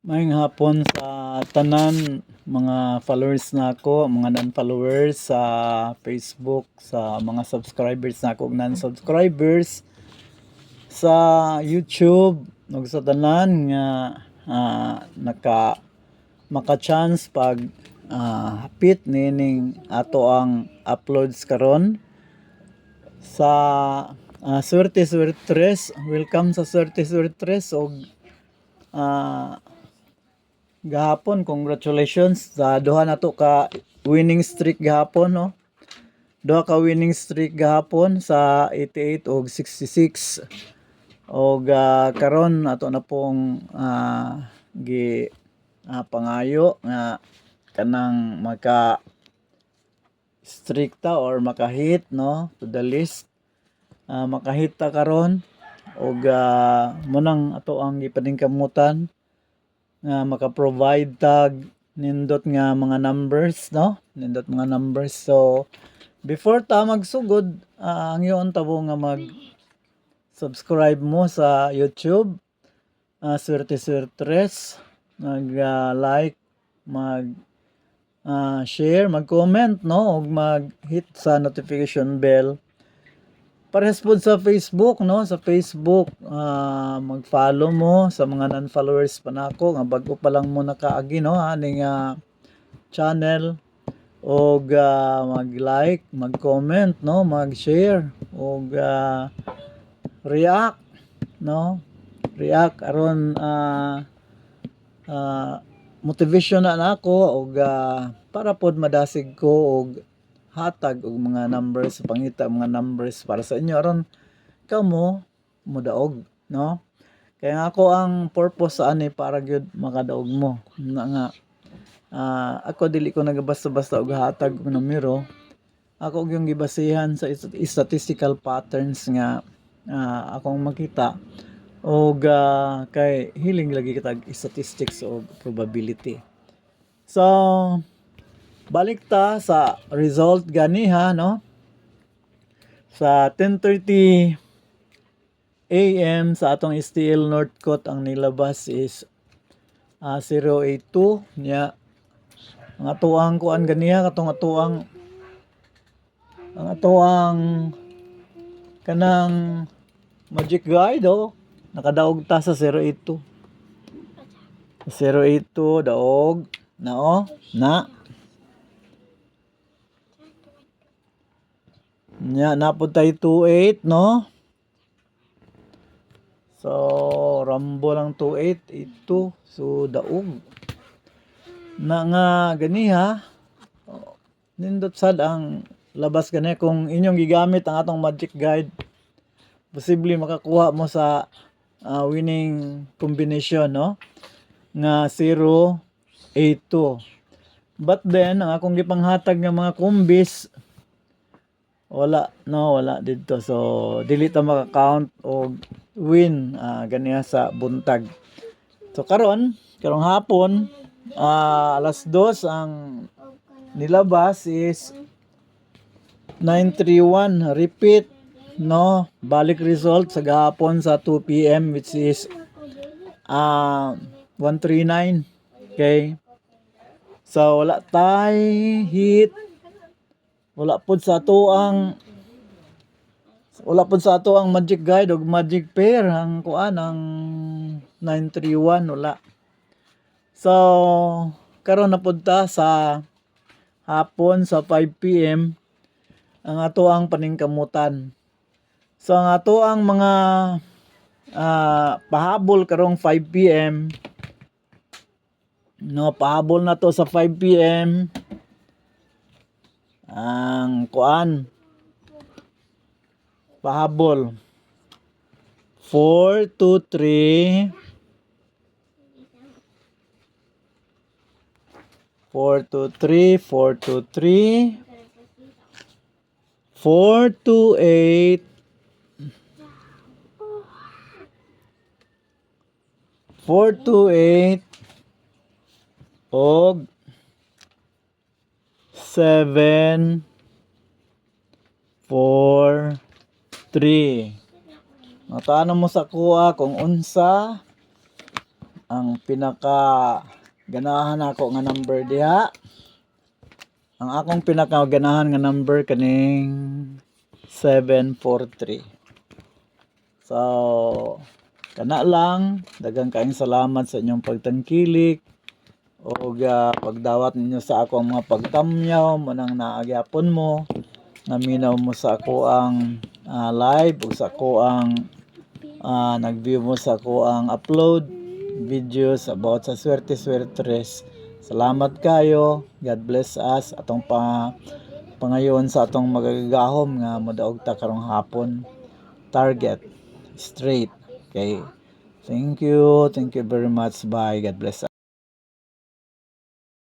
Maayong hapon sa tanan mga followers na ako, mga non-followers sa Facebook, sa mga subscribers na ako, non-subscribers sa YouTube, ug sa tanan nga ah, naka maka-chance pag ah, hapit nining ato ang uploads karon sa ah, Suerte Suertres. Welcome sa Suerte Suertres og ah, gahapon congratulations. Sa duha na to ka winning streak gahapon no? Duha ka winning streak gahapon sa 88 og 66 og ah, karon ato na pong ah, gi ah, pangayo nga kanang maka strikta or makahit no? To the list. Ah, makahit ta karon. Og uh, munang ato ang gipaningkamutan nga maka-provide tag nindot nga mga numbers no? Nindot mga numbers. So before ta magsugod ah, ang yon tabo nga mag subscribe mo sa YouTube. Uh, Swerte Swertres. Mag ah, like mag ah, share mag-comment no? Ug mag-hit sa notification bell Parehas po sa Facebook, no? Sa Facebook, ah, mag-follow mo sa mga non-followers pa nako nga bago pa lang mo nakaagi, no? Aning ah, channel og ah, mag-like, mag-comment, no? Mag-share og ah, react, no? React aron ah, ah, motivation na nako og ah, para pod madasig ko og hatag og mga numbers pangita mga numbers para sa inyo. Aron kamo modaog no? Kaya nga ako ang purpose sa ani para gyud makadaog mo. Na nga ah, ako dili ko nagabasta-basta og hatag og numero. Ako yung gibasihan sa is- statistical patterns nga ah, akong makita. Og ah, kay hiling lagi kitag statistics og probability. So balik ta sa result ganiha no? Sa 10:30 AM sa atong STL Northcote ang nilabas is ah, 082 nya ang atuang kuan ganiha katong atuang ang atuang kanang magic guide oh. Nakadaog ta sa 082 082 daog. Na oh. Na Nya napod tayo 28 no? So Rambo lang 28 ito. So daog. Na nga ganiha oh, nindot sad ang labas gani kung inyong gigamit ang atong magic guide. Posible makakuha mo sa ah, winning combination no? Nga 0 8 But then ang akong gipanghatag nga mga kumbis wala no wala dito. So dili ta maka-count og win ah, ganiya sa buntag. So karon karong hapon ah, alas 2 ang nilabas is 931 repeat no? Balik result sa gahapon sa 2 PM which is ah 139 okay? So wala tay hit wala pod sa ato ang wala pod sa ato ang magic guide og magic pair ang kuan ang 931 wala. So karon na pod ta sa hapon sa 5 PM ang ato ang paningkamutan. So ang ato ang mga ah, pahabol karong 5 PM no pahabol na to sa 5 PM ang kuan? Pahabol. 4 to 3 4 to 3 4 to 3 4 to 8 4 to 8 og 7 4 3 Matano mo sa kuha kung unsa ang pinaka ganahan ako nga number diha. Ang akong pinaka ganahan nga number kaning 743. So, kana lang daghang kaayong salamat sa inyong pagtangkilik o pagdawat ninyo sa ako ang mga pagtamyaw mo nang naagyapon mo naminaw mo sa ako ang ah, live o sa ako ang ah, nag-view mo sa ako ang upload videos about sa swerte swertres. Salamat kayo. God bless us. Atong pa pangayon sa atong magagahom nga modaog ta karong hapon. Target straight. Okay. Thank you. Thank you very much. Bye. God bless